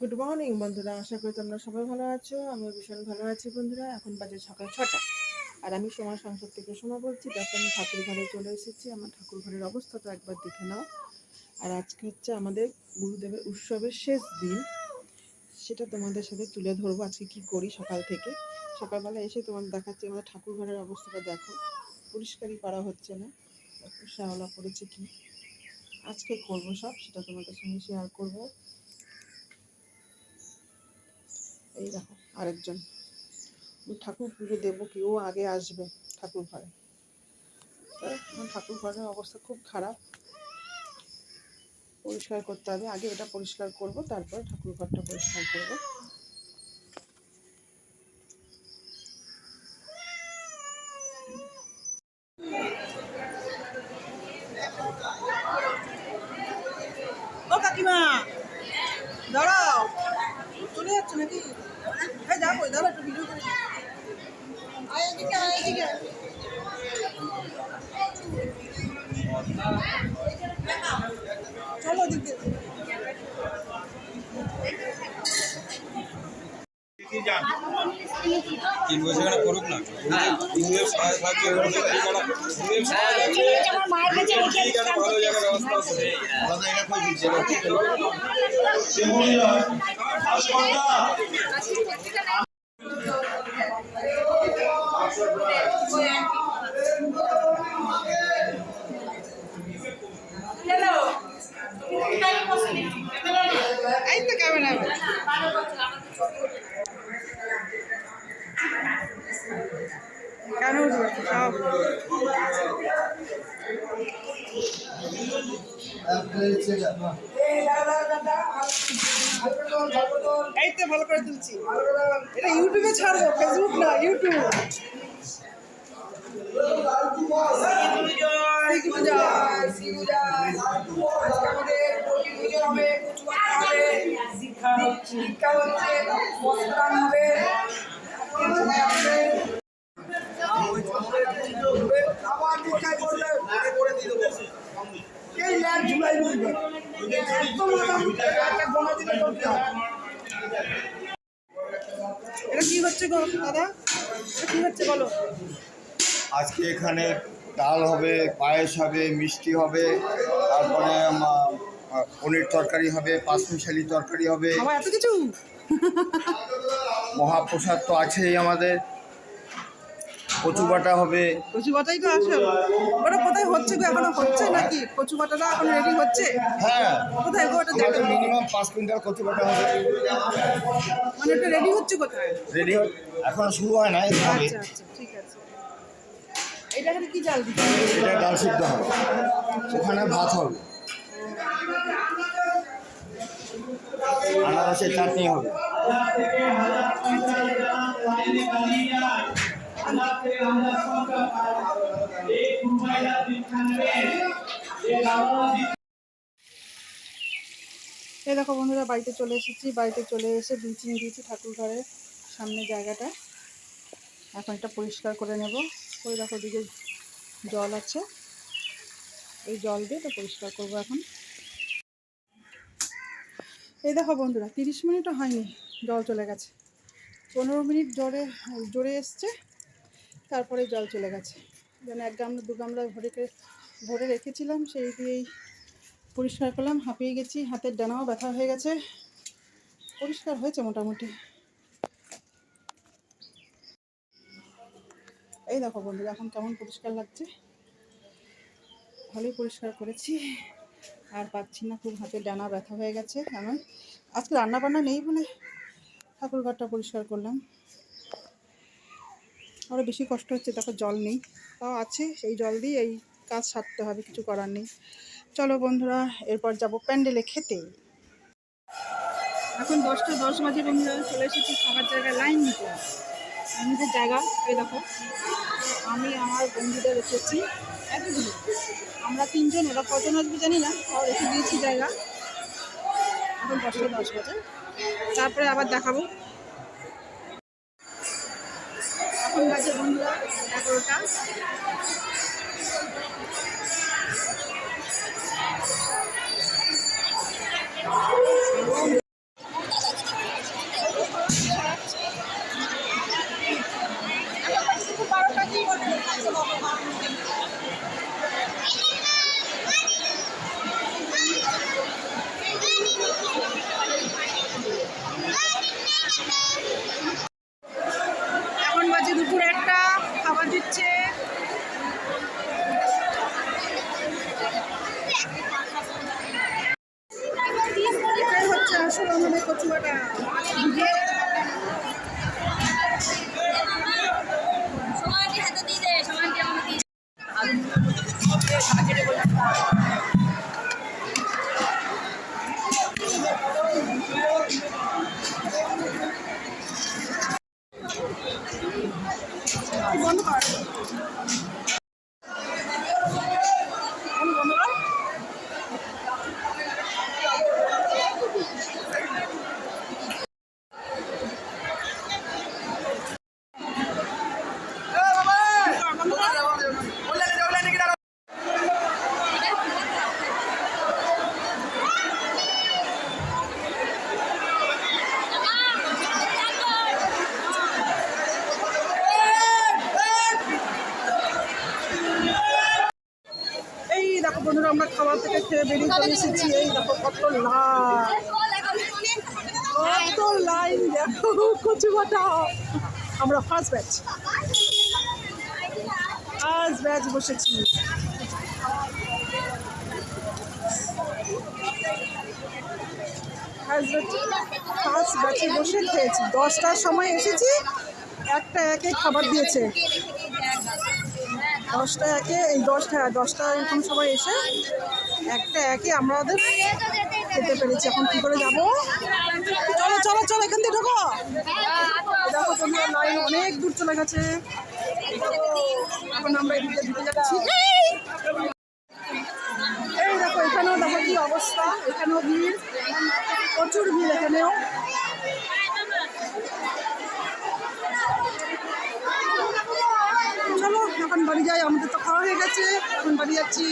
Good morning বন্ধুরা। আশা করি তোমরা সবাই ভালো আছো। আমি ভীষণ ভালো আছি, বন্ধুরা। এখন বাজে সকাল ছটা। আর আমি সময় সংসদ থেকে সময় বলছি, দেখো আমি ঠাকুর ঘরে চলে এসেছি। আমার ঠাকুর ঘরের অবস্থা তো একবার দেখে নাও। আর আজকে হচ্ছে আমাদের গুরুদেবের উৎসবের শেষ দিন। সেটা তোমাদের সাথে তুলে ধরবো আজকে কি করি সকাল থেকে। সকালবেলা এসে তোমাদের দেখাচ্ছি, আমাদের ঠাকুর ঘরের অবস্থাটা দেখো। পরিষ্কারই করা হচ্ছে না। শ্যাওলা করেছে কি? আজকে করব সব, সেটা তোমাদের সঙ্গে শেয়ার করব। এই দেখো, আরেকজন। ঠাকুর পুজো দেবো কি? ও আগে আসবে ঠাকুর ঘরে। ঠাকুর ঘরের অবস্থা খুব খারাপ। পরিষ্কার করতে হবে। আগে এটা পরিষ্কার করব, তারপরে ঠাকুর ঘরটা পরিষ্কার করব। কাকিমা, দাঁড়াও। চলে যাচ্ছে নাকি? হ্যাঁ যাব দাঁড়া একটু ভিডিও করে আয় এদিকে আয় এদিকে চলো ওদিকে তিন বছর এখানে করুক না ইংরেজ সহায় থাকবে ভালো জায়গায় ব্যবস্থা আছে এই তো ক্যামেরা কেন এই ভালো করে তুলছি। এটা ইউটিউবে ছাড়বো ফেসবুক না ইউটিউব। শিক্ষা হচ্ছে মস্তান হবে। আবার করলে এই ল্যাব ঝুলাই বলবে। একদম একটা গোনা করতে হবে এটা কি হচ্ছে গো দাদা? কি হচ্ছে বলো? আজকে এখানে ডাল হবে পায়েস হবে মিষ্টি হবে তারপরে পনির তরকারি হবে পাঁচমিশালি তরকারি হবে। আমার এত কিছু? মহাপ্রসাদ তো আছেই আমাদের। কচু বাটা হবে। কচু বাটাই তো আসো ওটা কোথায় হচ্ছে গো? এখনও হচ্ছে নাকি? কচু বাটাটা এখন রেডি হচ্ছে? হ্যাঁ। কোথায় গো? ওটা দেখো। মিনিমাম পাঁচ কুইন্টাল কচু বাটা হবে। মানে ওটা রেডি হচ্ছে কোথায়? রেডি এখন শুরু হয় না আচ্ছা আচ্ছা ঠিক আছে। এটা কি দিতে এটা ডাল সিদ্ধ হবে। ওখানে ভাত হবে। আনারসের চাটনি হবে। এই দেখো বন্ধুরা, বাড়িতে চলে এসেছি। বাড়িতে চলে এসে ব্লিচিং দিয়েছি ঠাকুর ঘরের সামনে জায়গাটা। এখন এটা পরিষ্কার করে নেব। ওই দেখো দিকে জল আছে। এই জল দিয়ে এটা পরিষ্কার করব এখন। এই দেখো বন্ধুরা, তিরিশ মিনিটও হয়নি। জল চলে গেছে। পনেরো মিনিট জোরে জোরে এসছে। তারপরে জল চলে গেছে। যেন এক গামলা, দু গামলা ভরেকে, ভরে রেখেছিলাম, সেই দিয়েই পরিষ্কার করলাম, হাঁপিয়ে গেছি, হাতের ডানাও ব্যথা হয়ে গেছে। পরিষ্কার হয়েছে মোটামুটি। এই দেখো বন্ধুরা, এখন কেমন পরিষ্কার লাগছে? ভালোই পরিষ্কার করেছি। আর পাচ্ছি না, খুব হাতের ডানা ব্যথা হয়ে গেছে, এমন। আজকে রান্না বান্না নেই বলে ঠাকুর ঘরটা পরিষ্কার করলাম। আরও বেশি কষ্ট হচ্ছে, দেখো জল নেই। তাও আছে, সেই জল দিয়ে এই কাজ সারতে হবে, কিছু করার নেই। চলো বন্ধুরা, এরপর যাব প্যান্ডেলে খেতে। এখন দশটা দশ বাজে বন্ধুরা, চলে এসেছি খাবার জায়গায়, লাইন দিতে আমাদের জায়গা, এই দেখো, আমি, আমার বন্ধুদের রেখেছি এতগুলো আমরা তিনজন, ওরা কজন আসবে জানি না, তাও রেখে দিয়েছি জায়গা। এখন দশটা দশ বাজে। তারপরে আবার দেখাবো। এখন বাজে বন্ধুরা এগারোটা আসল আমাদের কচুয়াটা থেকে বেরিয়ে চলে এসেছি, এই দেখো কত লাইন কত লাইন দেখো কচু বাটা। আমরা ফার্স্ট ব্যাচ ফার্স্ট ব্যাচ বসেছি। ফার্স্ট ব্যাচে বসে খেয়েছি। দশটার সময় এসেছি, একটা একে খাবার দিয়েছে। দশটা একে, এই দশটা দশটা এরকম সময় এসে একটা একে আমাদের খেতে পেরেছি। এখন কি করে যাব? চলো চলো চলো, এখান থেকে ঢোকো। দেখো তোমরা লাইন অনেক দূর চলে গেছে। এখন আমরা এদিকে ঢুকে যাচ্ছি। এই দেখো, এখানেও দেখো কি অবস্থা। এখানেও ভিড়। প্রচুর ভিড় এখানেও। চলো, এখন বাড়ি যাই। আমাদের তো খাওয়া হয়ে গেছে। এখন বাড়ি যাচ্ছি।